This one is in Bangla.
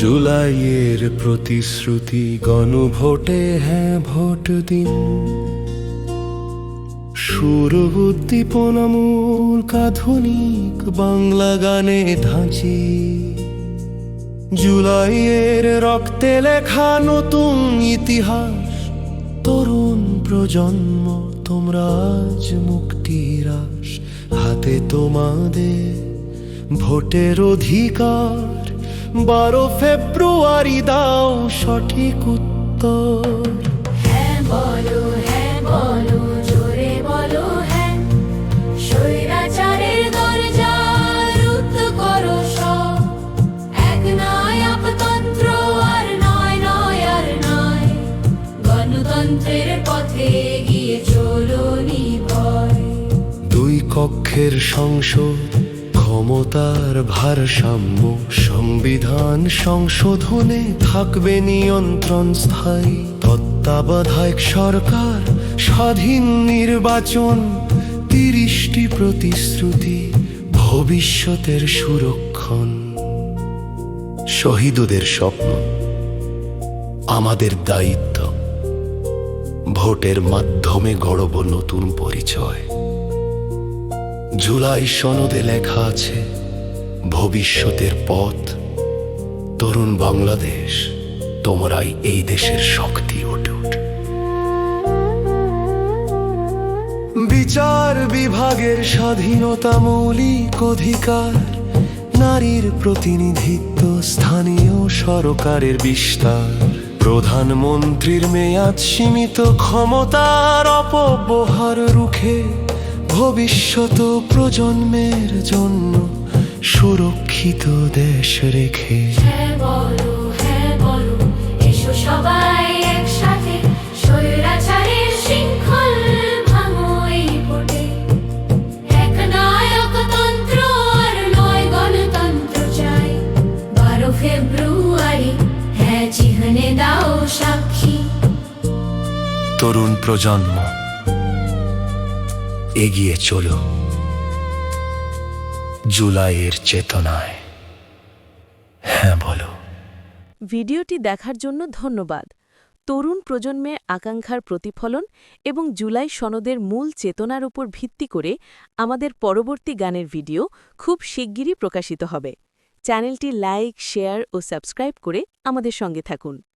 জুলাইয়ের প্রতিশ্রুতি গণভোটে হ্যাঁ ভোট দিন। সুর উদ্দীপনামূলক আধুনিক বাংলা গানে ধাঁচি। জুলাইয়ের রক্তে লেখা নতুন ইতিহাস, তরুণ প্রজন্ম, তোমরা আজ মুক্তিরাস হাতে তোমাদের ভোটের অধিকার বারো ফেব্রুয়ারি দাও সঠিক উত্তর। হ্যাঁ বলো হ্যাঁ বলো জোরে বলো হ্যাঁ। স্বৈরাচারের দরজা রুদ্ধ করো সব। এক নয় আপতন্ত্র আর নয় নয় আর নয়। গণতন্ত্রের পথে চলো নির্ভয়। দুই কক্ষের সংসদ ক্ষমতার ভারসাম্য, সংবিধান সংশোধনে থাকবে নিয়ন্ত্রণ স্থায়ী। তত্ত্বাবধায়ক সরকার, স্বাধীন নির্বাচন, তিরিশটি প্রতিশ্রুতি, ভবিষ্যতের সুরক্ষণ। শহীদদের স্বপ্ন, আমাদের দায়িত্ব। ভোটের মাধ্যমে গড়ব নতুন পরিচয়। জুলাই সনদে লেখা আছে, ভবিষ্যতের পথ। তরুণ বাংলাদেশ, তোমরাই এই দেশের শক্তি অটুট বিচার বিভাগের স্বাধীনতা মৌলিক অধিকার, নারীর প্রতিনিধিত্ব স্থানীয় সরকারের বিস্তার। প্রধানমন্ত্রীর মেয়াদ সীমিত, ক্ষমতার অপব্যবহার রুখে ভবিষ্যৎ প্রজন্মের জন্য সুরক্ষিত দেশ রেখে। বলো বলো এসো সবাই একসাথে। স্বৈরাচারের শৃঙ্খল হ্যাঁ চিহ্নে দাও সাক্ষী। তরুণ প্রজন্ম এগিয়ে চলো। জুলাইয়ের চেতনায়। হ্যাঁ বলো। ভিডিওটি দেখার জন্য ধন্যবাদ। তরুণ প্রজন্মের আকাঙ্ক্ষার প্রতিফলন এবং জুলাই সনদের মূল চেতনার উপর ভিত্তি করে আমাদের পরবর্তী গানের ভিডিও খুব শিগগিরই প্রকাশিত হবে। চ্যানেলটি লাইক, শেয়ার ও সাবস্ক্রাইব করে আমাদের সঙ্গে থাকুন।